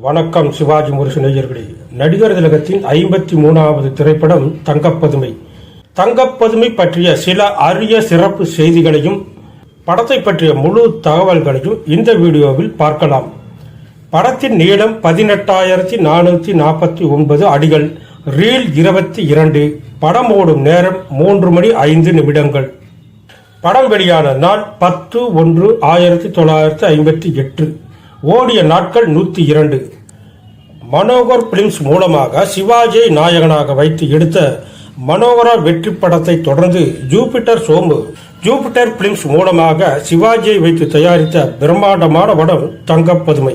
வணக்கம் சிவாஜி முரசு நேயர்களே. நடிகர் திலகத்தின் ஐம்பத்தி மூணாவது திரைப்படம் தங்கப்பதுமை. தங்கப்பதுமை பற்றிய சில அரிய சிறப்பு செய்திகளையும் படத்தை பற்றிய முழு தகவல்களையும் இந்த வீடியோவில் பார்க்கலாம். படத்தின் நீளம் பதினெட்டாயிரத்தி நானூற்றி நாற்பத்தி ஒன்பது அடிகள் ரீல் இருபத்தி இரண்டு படம் ஓடும் நேரம் மூன்று மணி ஐந்து நிமிடங்கள். படம் வெளியான நாள் பத்து ஒன்று ஆயிரத்தி தொள்ளாயிரத்தி ஐம்பத்தி எட்டு. ஓடிய நாட்கள் நூற்றி இரண்டு. மனோகர் பிலிம்ஸ் மூலமாக சிவாஜியை நாயகனாக வைத்து எடுத்த மனோகரா வெற்றி படத்தை தொடர்ந்து ஜூபிட்டர் சோமு ஜூபிட்டர் பிலிம்ஸ் மூலமாக சிவாஜியை வைத்து தயாரித்த பிரம்மாண்டமான படம் தங்கப்பதுமை.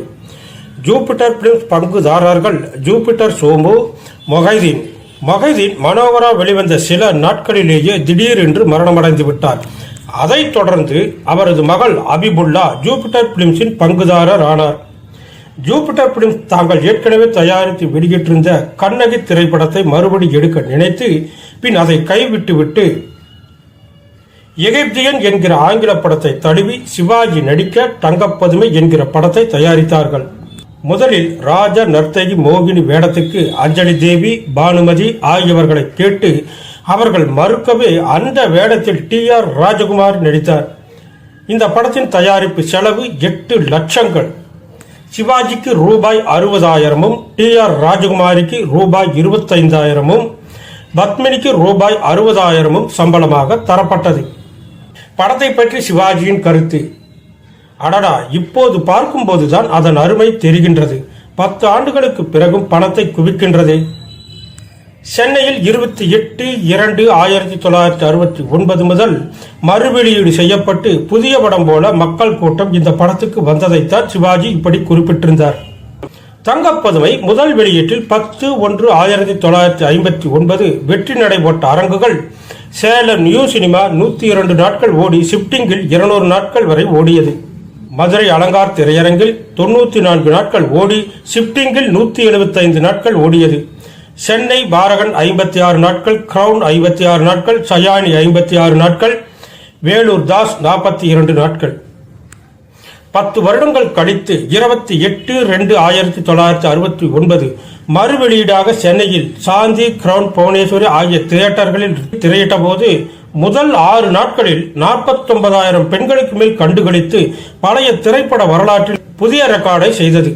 ஜூபிட்டர் பிலிம்ஸ் பங்குதாரர்கள் ஜூபிட்டர் சோமு மொஹைதீன். மொஹைதீன் மனோகரா வெளிவந்த சில நாட்களிலேயே திடீரென்று மரணமடைந்து விட்டார். அதைத் தொடர்ந்து அவரது மகள் அபிபுல்லா ஜூபிட்டர் பிலிம்ஸின் பங்குதாரர் ஆனார். ஜூபிட்டர் பிலிம்ஸ் தாங்கள் ஏற்கனவே தயாரித்து வெளியிட்டிருந்த கண்ணகி திரைப்படத்தை மறுபடி எடுக்க நினைத்து பின் அதை கைவிட்டுவிட்டு எகிப்தியன் என்கிற ஆங்கில படத்தை தழுவி சிவாஜி நடிக்க தங்கப்பதுமை என்கிற படத்தை தயாரித்தார்கள். முதலில் ராஜ நர்த்தகி மோகினி வேடத்துக்கு அஞ்சலி தேவி பானுமதி ஆகியவர்களை கேட்டு அவர்கள் மறுக்கவே அந்த வேடத்தில் டி ஆர் ராஜகுமார் நடித்தார். இந்த படத்தின் தயாரிப்பு செலவு எட்டு லட்சங்கள். சிவாஜிக்கு ரூபாய் அறுபதாயிரமும் டி ஆர் ராஜகுமாரிக்கு ரூபாய் இருபத்தைந்தாயிரமும் பத்மினிக்கு ரூபாய் அறுபதாயிரமும் சம்பளமாக தரப்பட்டது. படத்தை பற்றி சிவாஜியின் கருத்து. அடடா இப்போது பார்க்கும்போதுதான் அதன் அருமை தெரிகின்றது. பத்து ஆண்டுகளுக்கு பிறகும் பணத்தை குவிக்கின்றதே. சென்னையில் இருபத்தி எட்டு இரண்டு ஆயிரத்தி தொள்ளாயிரத்தி அறுபத்தி ஒன்பது முதல் மறுவெளியீடு செய்யப்பட்டு புதிய படம் போல மக்கள் கூட்டம் இந்த படத்துக்கு வந்ததைத்தான் சிவாஜி இப்படி குறிப்பிட்டிருந்தார். தங்கப்பதுமை முதல் வெளியீட்டில் பத்து ஒன்று ஆயிரத்தி தொள்ளாயிரத்தி ஐம்பத்தி ஒன்பது வெற்றி நடைபெற்ற அரங்குகள் சேலம் நியூ சினிமா நூற்றி இரண்டு நாட்கள் ஓடி ஷிப்டிங்கில் இருநூறு நாட்கள் வரை ஓடியது. மதுரை அலங்கார் திரையரங்கில் தொண்ணூற்றி நான்கு நாட்கள் ஓடி ஷிப்டிங்கில் நூற்றி எழுபத்தைந்து நாட்கள் ஓடியது. சென்னை பாரகன் ஐம்பத்தி ஆறு நாட்கள் கிரவுன் ஐம்பத்தி ஆறு நாட்கள் சயானி ஐம்பத்தி ஆறு நாட்கள் வேலூர் தாஸ் நாற்பத்தி இரண்டு நாட்கள். பத்து வருடங்கள் கழித்து இருபத்தி எட்டு ரெண்டு ஆயிரத்தி தொள்ளாயிரத்தி அறுபத்தி ஒன்பது மறு வெளியீடாக சென்னையில் சாந்தி கிரவுன் புவனேஸ்வரி ஆகிய தியேட்டர்களில் திரையிட்ட போது முதல் ஆறு நாட்களில் நாற்பத்தொன்பதாயிரம் பெண்களுக்கு மேல் கண்டுகளித்து பழைய திரைப்பட வரலாற்றில் புதிய ரெக்கார்டை செய்தது.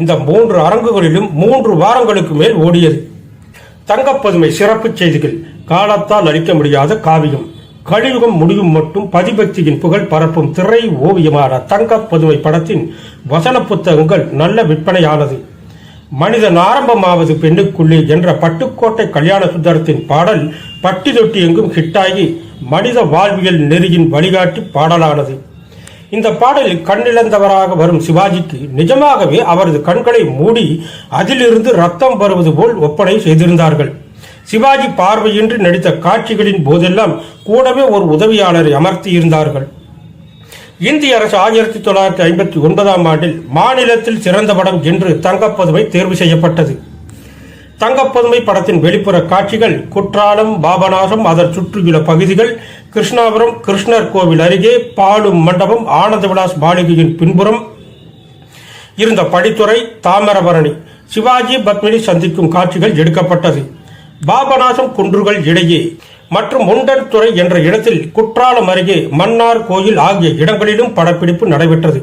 இந்த மூன்று அரங்குகளிலும் மூன்று வாரங்களுக்கு மேல் ஓடியது. தங்கப்பதுமை சிறப்பு செய்திகள். காலத்தால் அளிக்க முடியாத காவியம். கலியுகம் முடியும் மட்டும் பதிபக்தியின் புகழ் பரப்பும் திரை ஓவியமான தங்கப்பதுமை படத்தின் வசன புத்தகங்கள் நல்ல விற்பனையானது. மனிதன் ஆரம்பமாவது பெண்ணுக்குள்ளே என்ற பட்டுக்கோட்டை கல்யாண சுந்தரத்தின் பாடல் பட்டி தொட்டி எங்கும் ஹிட்டாகி மனித வாழ்வியல் நெறியின் வழிகாட்டி பாடலானது. இந்த பாடலில் கண்ணிழந்தவராக வரும் சிவாஜிக்கு நிஜமாகவே அவரது கண்களை மூடி அதிலிருந்து ரத்தம் வருவது போல் ஒப்பனை செய்திருந்தார்கள். சிவாஜி பார்வையின்றி நடித்த காட்சிகளின் போதெல்லாம் கூடவே ஒரு உதவியாளரை அமர்த்தி இருந்தார்கள். இந்திய அரசு ஆயிரத்தி தொள்ளாயிரத்தி ஐம்பத்தி ஒன்பதாம் ஆண்டில் மாநிலத்தில் சிறந்த படம் என்று தங்கப்பதுவை தேர்வு செய்யப்பட்டது. தங்கப்பதுமை படத்தின் வெளிப்புற காட்சிகள் குற்றாலம் பாபநாசம் அதன் சுற்றியுள்ள பகுதிகள் கிருஷ்ணாபுரம் கிருஷ்ணர் கோவில் அருகே பாலும் மண்டபம் ஆனந்த விலாஸ் மாளிகையின் பின்புறம் இருந்த படித்துறை தாமரபரணி. சிவாஜி பத்மினி சந்திக்கும் காட்சிகள் எடுக்கப்பட்டது. பாபநாசம் குன்றுகள் இடையே மற்றும் முண்டன்துறை என்ற இடத்தில் குற்றாலம் அருகே மன்னார் கோயில் ஆகிய இடங்களிலும் படப்பிடிப்பு நடைபெற்றது.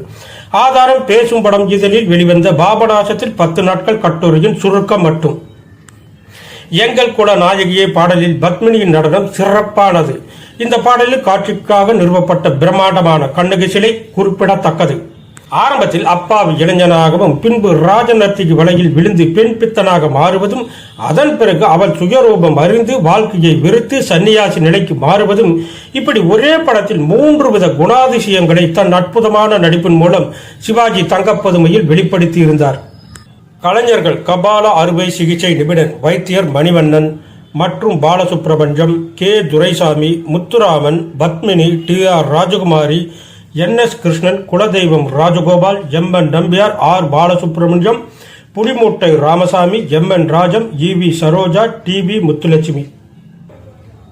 ஆதாரம் பேசும் படம் இதழில் வெளிவந்த பாபநாசத்தில் பத்து நாட்கள் கட்டுரையின் சுருக்கம் மட்டும். எங்கள் குல நாயகியை பாடலில் பத்மினியின் நடனம் சிறப்பானது. இந்த பாடலில் காட்சிக்காக நிறுவப்பட்ட பிரம்மாண்டமான கண்ணகி சிலை குறிப்பிடத்தக்கது. ஆரம்பத்தில் அப்பாவி இளைஞனாகவும் பின்பு ராஜநர்த்திக்கு வலையில் விழுந்து பெண் பித்தனாக மாறுவதும் அதன் பிறகு அவள் சுயரூபம் அறிந்து வாழ்க்கையை வெறுத்து சன்னியாசி நிலைக்கு மாறுவதும் இப்படி ஒரே படத்தில் மூன்று வித குணாதிசயங்களை தன் அற்புதமான நடிப்பின் மூலம் சிவாஜி தங்கப்பதுமையில் வெளிப்படுத்தி இருந்தார். கலைஞர்கள் கபால அறுவை சிகிச்சை நிபுணர் வைத்தியர் மணிவண்ணன் மற்றும் பாலசுப்ரபஞ்சம் K. Duraisamy Muthuraman Padmini T. R. Rajakumari N. S. Krishnan Kuladeivam Rajagopal M. N. Nambiar R. Balasubramaniam Pulimoottai Ramasamy M. N. Rajam E. V. Saroja T. V. Muthulakshmi.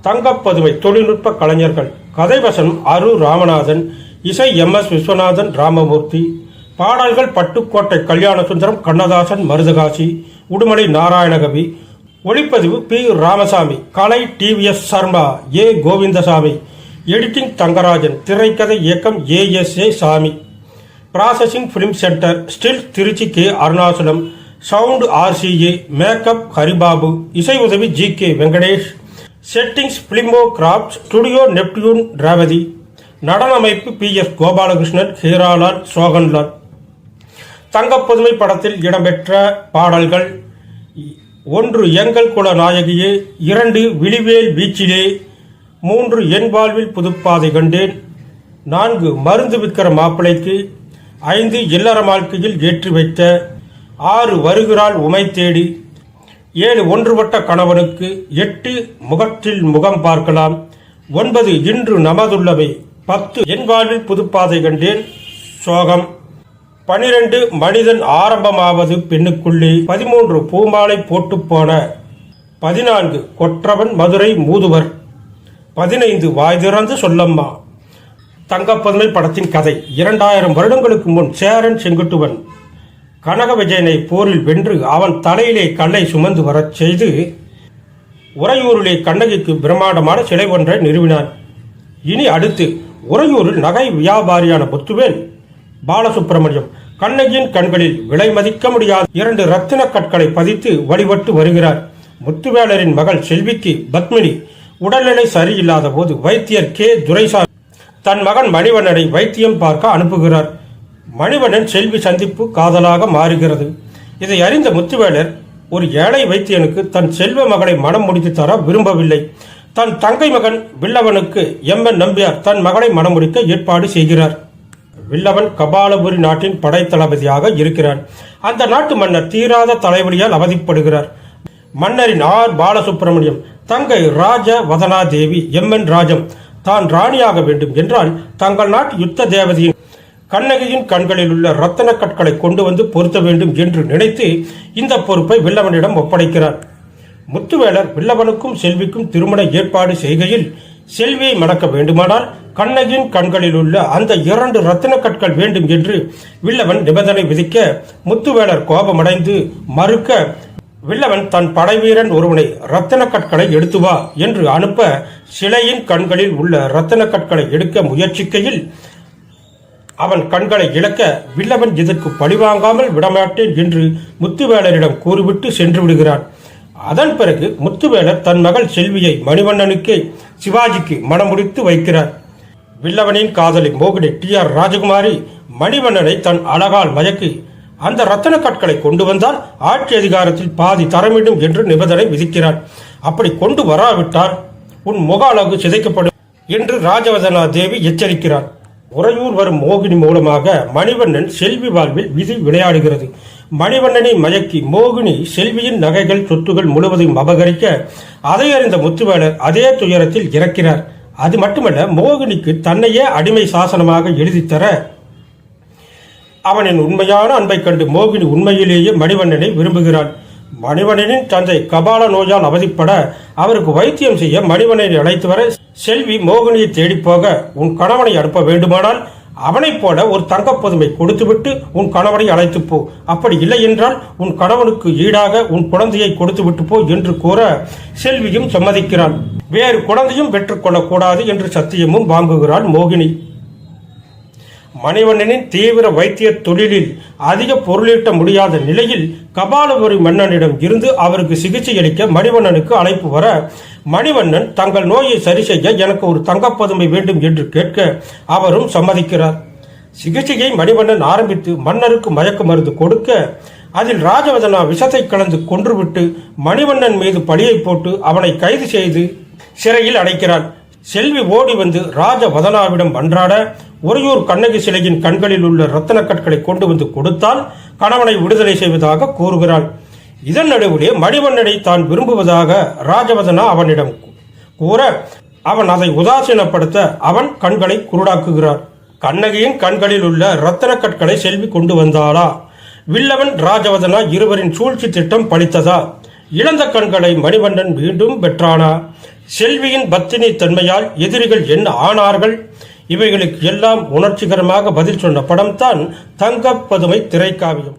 Thangapathumai தொழில்நுட்ப கலைஞர்கள் கதைவசனம் அரு ராமநாதன் இசை எம். எஸ். விஸ்வநாதன் ராமமூர்த்தி. பாடல்கள் பட்டுக்கோட்டை கல்யாண சுந்தரம் கண்ணதாசன் மருதகாசி உடுமலை நாராயணகவி. ஒளிப்பதிவு P Ramasamy. Kalai TVS Sharma A Govindasamy. Editing Thangarajan. திரைக்கதை இயக்கம் A S A Sami. Processing film centre still Tiruchi K Arunachalam. Sound RCA makeup Haribabu. இசை உதவி G K Venkatesh. Settings Filmo Craft studio Neptune Revathi. நடன அமைப்பு P S Gopalakrishnan Hiralal Sohanlal. தங்கப்பதுமை படத்தில் இடம்பெற்ற பாடல்கள் ஒன்று எங்கள் குல நாயகியே இரண்டு விழிவேல் பீச்சிலே மூன்று என் வாழ்வில் புதுப்பாதை கண்டேன் நான்கு மருந்து விற்கிற மாப்பிளைக்கு ஐந்து இல்லற வாழ்க்கையில் ஏற்றி வைத்த ஆறு வருகிறாள் உமை தேடி ஏழு ஒன்றுபட்ட கணவனுக்கு எட்டு முகத்தில் முகம் பார்க்கலாம் ஒன்பது இன்று நமதுள்ளவை பத்து என் வாழ்வில் புதுப்பாதை கண்டேன் சோகம் பனிரெண்டு மனிதன் ஆரம்பமாவது பெண்ணுக்குள்ளே பதிமூன்று பூமாலை போட்டு போன பதினான்கு கொற்றவன் மதுரை மூதுவர். பதினைந்து வாய் திறந்து சொல்லம்மா. தங்கப்பதுமை படத்தின் கதை. இரண்டாயிரம் வருடங்களுக்கு முன் சேரன் செங்குட்டுவன். கனக விஜயனை போரில் வென்று அவன் தலையிலே கல்லை சுமந்து வரச் செய்து உறையூரிலே கண்ணகிக்கு பிரம்மாண்டமான சிலை ஒன்றை நிறுவினான். இனி அடுத்து உறையூரில் நகை வியாபாரியான முத்துவேல் பாலசுப்பிரமணியம் கண்ணகியின் கண்களில் விலை மதிக்க முடியாத. இரண்டு ரத்தின கற்களை பதித்து வழிபட்டு வருகிறார். முத்துவேலரின் மகள் செல்விக்கு பத்மினி. உடல்நிலை சரியில்லாத போது வைத்தியர் கே. துரைசாமி தன் மகன் மணிவண்ணனை வைத்தியம் பார்க்க அனுப்புகிறார். மணிவண்ணன் செல்வி சந்திப்பு காதலாக மாறுகிறது. இதை அறிந்த முத்துவேலர் ஒரு ஏழை வைத்தியனுக்கு தன் செல்வ மகளை மனம் முடித்து தர விரும்பவில்லை. தன் தங்கை மகன் வில்லவனுக்கு எம். என். நம்பியார் தன் மகளை மனம் முடிக்க ஏற்பாடு செய்கிறார். வில்லவன் கபாலபுரி நாட்டின் படைத்தளபதியாக இருக்கிறான். அந்த நாட்டு மன்னர் தீராத தலைவலியால் அவதிப்படுகிறார். மன்னரின் ஆர் பாலசுப்பிரமணியம் தங்கை ராஜ வதனாதேவி எம் என் ராஜம் தான் ராணியாக வேண்டும் என்றால் தங்கள் நாட்டு யுத்த தேவதையின் கண்ணகியின் கண்களில் உள்ள ரத்தன கற்களை கொண்டு வந்து பொருத்த வேண்டும் என்று நினைத்து இந்த பொறுப்பை வில்லவனிடம் ஒப்படைக்கிறார். முத்துவேலர் வில்லவனுக்கும் செல்விக்கும் திருமண ஏற்பாடு செய்கையில் செல்வியை மணக்க வேண்டுமானால் கண்ணகியின் கண்களில் உள்ள அந்த இரண்டு ரத்தின கற்கள் வேண்டும் என்று வில்லவன் நிபந்தனை விதிக்க முத்துவேலர் கோபமடைந்து மறுக்க வில்லவன் தன் படைவீரன் ஒருவனை ரத்தின கற்களை எடுத்து வா என்று அனுப்ப சிலையின் கண்களில் உள்ள ரத்தின கற்களை எடுக்க முயற்சிக்கையில் அவன் கண்களை இழக்க வில்லவன் இதற்கு பழிவாங்காமல் விடமாட்டேன் என்று முத்துவேலரிடம் கூறிவிட்டு சென்று விடுகிறான். அதன் பிறகு முத்துவேலர் தன் மகள் செல்வியை மணிவண்ணனுக்கே சிவாஜிக்கு மணமுடித்து வைக்கிறார். வில்லவனின் காதலி மோகினி டி ஆர் ராஜகுமாரி மணிவண்ணனை தன் அழகால் மயக்கி அந்த ரத்தன கற்களை கொண்டு வந்தால் ஆட்சி அதிகாரத்தில் பாதி தர வேண்டும் என்று நிபந்தனை விதிக்கிறார். அப்படி கொண்டு வராவிட்டால் உன் முக அழகு சிதைக்கப்படும் என்று ராஜவதனா தேவி எச்சரிக்கிறார். உறையூர் வரும் மோகினி மூலமாக மணிவண்ணன் செல்வி வாழ்வில் விதி விளையாடுகிறது. மணிவண்ணனை மயக்கி மோகினி செல்வியின் நகைகள் சொத்துகள் முழுவதையும் அபகரிக்க அதை அறிந்த முத்துவேலர் அதே துயரத்தில் இறக்கிறார். அது மட்டுமல்ல மோகினிக்கு தன்னையே அடிமை சாசனமாக எழுதித்தர அவனின் உண்மையான அன்பை கண்டு மோகினி உண்மையிலேயே மணிவண்ணனை விரும்புகிறான். மணிவண்ணனின் தந்தை கபால நோயால் அவதிப்பட அவருக்கு வைத்தியம் செய்ய மணிவண்ணனை அழைத்து வர செல்வி மோகினியை தேடி போக உன் கணவனை அனுப்ப வேண்டுமானால் அவனைப் போல ஒரு தங்கப்பதுமை கொடுத்துவிட்டு உன் கணவனை அழைத்து போ. அப்படி இல்லை என்றால் உன் கணவனுக்கு ஈடாக உன் குழந்தையை கொடுத்து விட்டு போ என்று கூற செல்வியும் சம்மதிக்கிறான். வேறு குழந்தையும் பெற்றுக்கொள்ளக்கூடாது என்று சத்தியமும் வாங்குகிறாள் மோகினி. மணிவண்ணனின் தீவிர வைத்திய தொழிலில் அதிக பொருளீட்ட முடியாத நிலையில் கபாலபுரி மன்னனிடம் இருந்து அவருக்கு சிகிச்சை அளிக்க மணிவண்ணனுக்கு அழைப்பு வர மணிவண்ணன் தங்கள் நோயை சரி செய்ய எனக்கு ஒரு தங்கப்பதுமை வேண்டும் என்று கேட்க அவரும் சம்மதிக்கிறார். சிகிச்சையை மணிவண்ணன் ஆரம்பித்து மன்னருக்கு மயக்க மருந்து கொடுக்க அதில் ராஜவதனா விஷத்தை கலந்து கொன்றுவிட்டு மணிவண்ணன் மீது பழியை போட்டு அவனை கைது செய்து சிறையில் அடைக்கிறான் செல்வி ஓடி வந்து ராஜவதனாவிடம் மன்றாட உறையூர் கண்ணகி சிலையின் கண்களில் உள்ள ரத்தன கற்களை கொண்டு வந்து கொடுத்தால் கணவனை விடுதலை செய்வதாக கூறுகிறாள். இதன் நடுவிலே மணிவண்ணனை தான் விரும்புவதாக ராஜவதனா அவனிடம் கூற அவன் அதை உதாசீனப்படுத்த அவன் கண்களை குருடாக்குகிறார். கண்ணகியின் கண்களில் உள்ள ரத்தன கற்களை செல்வி கொண்டு வந்தாளா? வில்லவன் ராஜவதனா இருவரின் சூழ்ச்சி திட்டம் பழித்ததா? இழந்த கண்களை மணிவண்ணன் மீண்டும் பெற்றானா? செல்வியின் பத்தினி தன்மையால் எதிரிகள் என்ன ஆனார்கள்? இவைகளுக்கு எல்லாம் உணர்ச்சிகரமாக பதில் சொன்ன படம்தான் தங்கப்பதுமை திரைக்காவியம்.